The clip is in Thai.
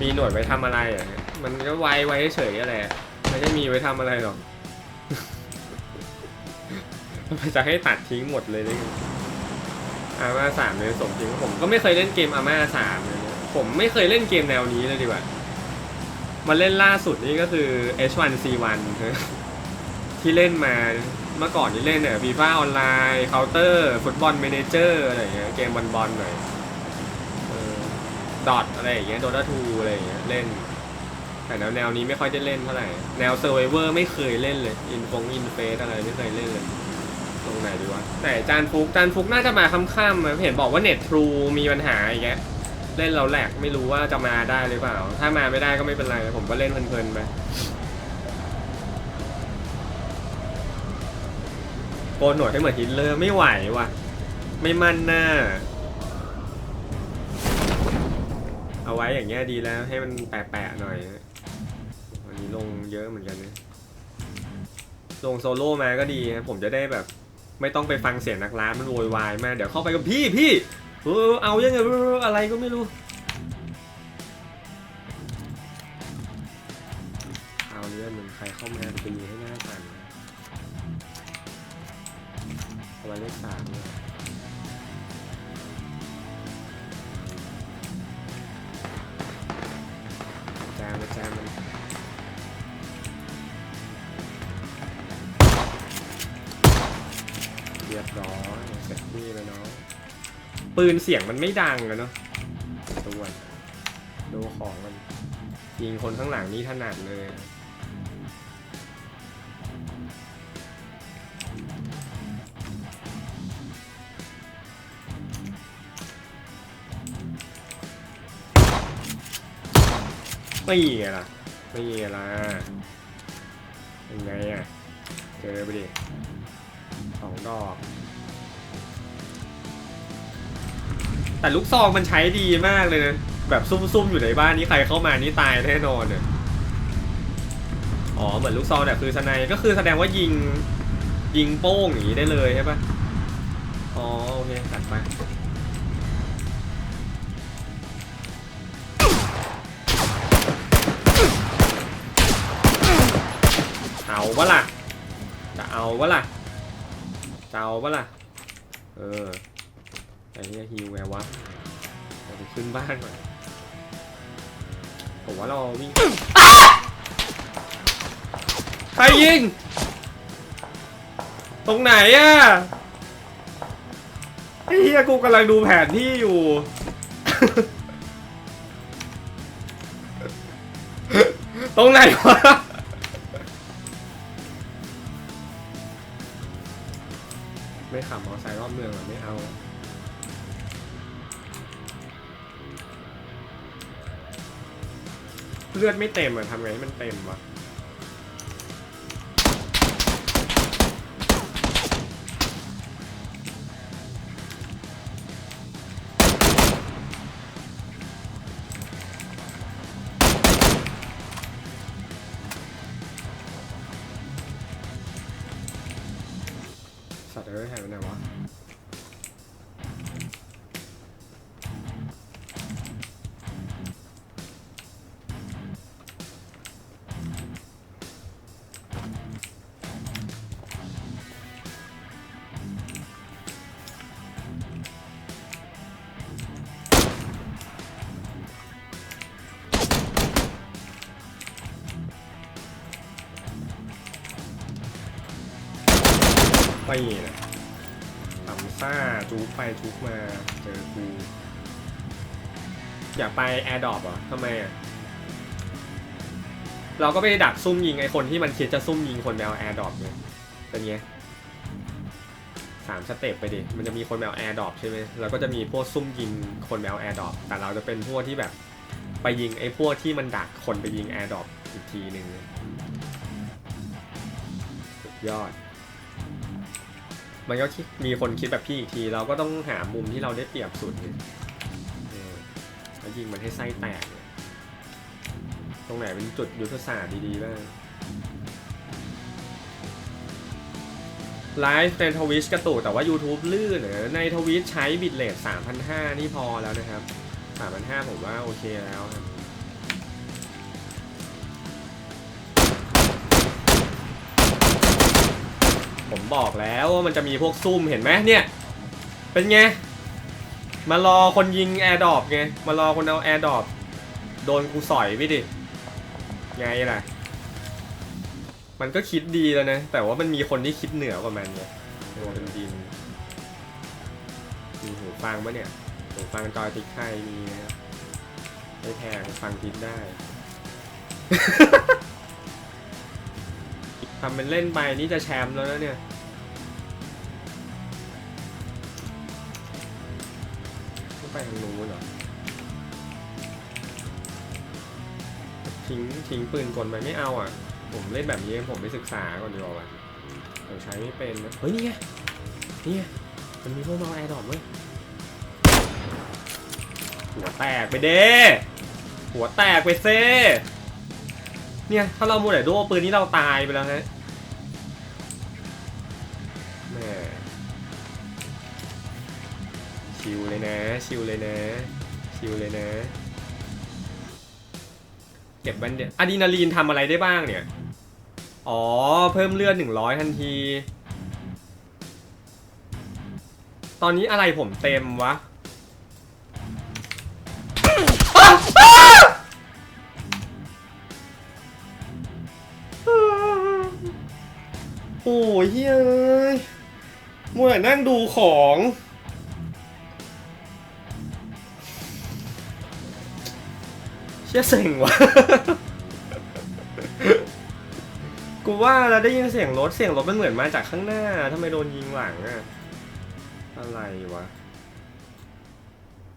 มีหน่วดไว้ทำอะไรอะมันก็ไว้ไว้เฉยๆแหละไม่ได้มีไว้ทำอะไรหรอกมันจะให้ตัดทิ้งหมดเลยได้ไงอาม่าสามเลยสมจริงผมก็ไม่เคยเล่นเกมอาม่าสามเลยผมไม่เคยเล่นเกมแนวนี้เลยดีกว่ามาเล่นล่าสุดนี่ก็คือ H1C1 ที่เล่นมาเมื่อก่อนที่เล่นเนี่ยฟีฟ่าออนไลน์เคาน์เตอร์ฟุตบอลเมนเจอร์อะไรเงี้ยเกมบอลบอลหน่อย ดอทอะไรอย่างเงี้ยโดตาทูอะไรอย่างเงี้ยเล่น แต่แนวแนวนี้ไม่ค่อยได้เล่นเท่าไหร่ แนวเซอร์ไวเวอร์ไม่เคยเล่นเลย อินฟงอินเฟสอะไรไม่เคยเล่นเลย ตรงไหนดีวะ แต่จานฟุกจานฟุกน่าจะมาค่ำๆเห็นบอกว่าเน็ตทรูมีปัญหาอีกแกเล่นเราแหลกไม่รู้ว่าจะมาได้หรือเปล่า ถ้ามาไม่ได้ก็ไม่เป็นไร ผมก็เล่นเพลินๆไปโกนหนวดให้เหมือนฮิตเลอร์ไม่ไหวว่ะ ไม่มั่นหน้า เอาไว้อย่างเงี้ยดีแล้วให้มันแปะๆหน่อยวันนี้ลงเยอะเหมือนกันนะลงโซโล่มาก็ดีนะผมจะได้แบบ ไม่ต้องไปฟังเสียงนักร้านมันโวยวายมากเดี๋ยวเข้าไปกับพี่พี่เออเอายังไงอะไรก็ไม่รู้เอาเรื่องมึงใครเข้ามาไปยิงให้หน้าสั่นนะเอาไว้เลขสามเนี่ย แจมเลยแจมมันเรียบร้อยเสร็จที่เลยเนาะปืนเสียงมันไม่ดังอะเนาะตัวดูของมันยิงคนข้างหลังนี่ถนัดเลย ไม่ไงล่ะไม่ไงล่ะยังไงอะเจอไปดิสองดอก แต่ลูกซองมันใช้ดีมากเลยนะแบบซุ่มๆอยู่ในบ้านนี้ใครเข้ามานี่ตายแน่นอนเนี่ยอ๋อเหมือนลูกซองเนี่ยคือสไนก็คือแสดงว่ายิงยิงโป้งอย่างนี้ได้เลยใช่ปะอ๋อโอเคตัดไป วะล่ะ จะเอาวะล่ะ จะเอาวะล่ะ เออไอ้เหี้ยฮิวแวร์วะเราไปขึ้นบ้านก่อนผมว่าเราวิ่งใครยิง ตรงไหนอะไอ้เหี้ยกูกำลังดูแผนที่อยู่ ตรงไหนวะ ขับมอไซค์รอบเมืองหรอไม่เอาเลือดไม่เต็มอะทำไงให้มันเต็มวะ อ้ยหายไปไหนวะไม่นะ ซ่าจูกไปจูกมาเจอกูอยากไปแอร์ดรอปเหรอทำไมอะเราก็ไปดักซุ่มยิงไอคนที่มันคิดจะซุ่มยิงคนแมวแอร์ดรอปเนี่ยเป็นไงสามสเต็ปไปดิ มันจะมีคนแมวแอร์ดรอปใช่ไหมแล้วก็จะมีพวกซุ่มยิงคนแมวแอร์ดรอปแต่เราจะเป็นพวกที่แบบไปยิงไอ้พวกที่มันดักคนไปยิงแอร์ดรอปอีกทีหนึ่งสุดยอด มันก็คิดมีคนคิดแบบพี่อีกที เราก็ต้องหามุมที่เราได้เปรียบสุดนี่แล้วยิงมันให้ไส้แตกเนี่ยตรงไหนเป็นจุดยุทธศาสตร์ดีๆบ้างไลฟ์ในทวิชกระตุกแต่ว่า YouTube ลื่นนอะในทวิชใช้บิตเลท3,500 นี่พอแล้วนะครับ 3,500 ผมว่าโอเคแล้วครับ ผมบอกแล้วว่ามันจะมีพวกซุ่มเห็นไหมเนี่ย เป็นไง มารอคนยิงแอร์ดรอปไง มารอคนเอาแอร์ดรอปโดนกูสอยไปดิ ไงล่ะ มันก็คิดดีแล้วนะ แต่ว่ามันมีคนที่คิดเหนือกว่ามันไงโดนดินมีหูฟังปะเนี่ยหูฟังจอยติ๊กไทยมีนะครับไม่แพงฟังทิดได้ ทำเป็นเล่นไปนี่จะแชมป์แล้วนะเนี่ยต้องไปทางนู้นเหรอทิ้งทิ้งปืนกลไปไม่เอาอะ ผมเล่นแบบนี้ผมไปศึกษาก่อนดีกว่าว่ะผมใช้ไม่เป็นนะเฮ้ยนี่ไงนี่ไงมันมีพวกมาแอร์ดรอปเว้ยหัวแตกไปเด้หัวแตกไปเซ่ เนี่ย ถ้าเรามัวแต่โดปืนนี้เราตายไปแล้วฮะแม่ชิวเลยนะ ชิวเลยนะ ชิวเลยนะ เก็บบันเดอะดรีนาลีนทำอะไรได้บ้างเนี่ย อ๋อ เพิ่มเลือดหนึ่งร้อยทันที ตอนนี้อะไรผมเต็มวะ โอ้ยเฮ้ยมัวแต่นั่งดูของ เชี่ยเสียงวะ กูว่าเราได้ยินเสียงรถ เสียงรถมันเหมือนมาจากข้างหน้าทำไมโดนยิงหลังอะอะไรวะ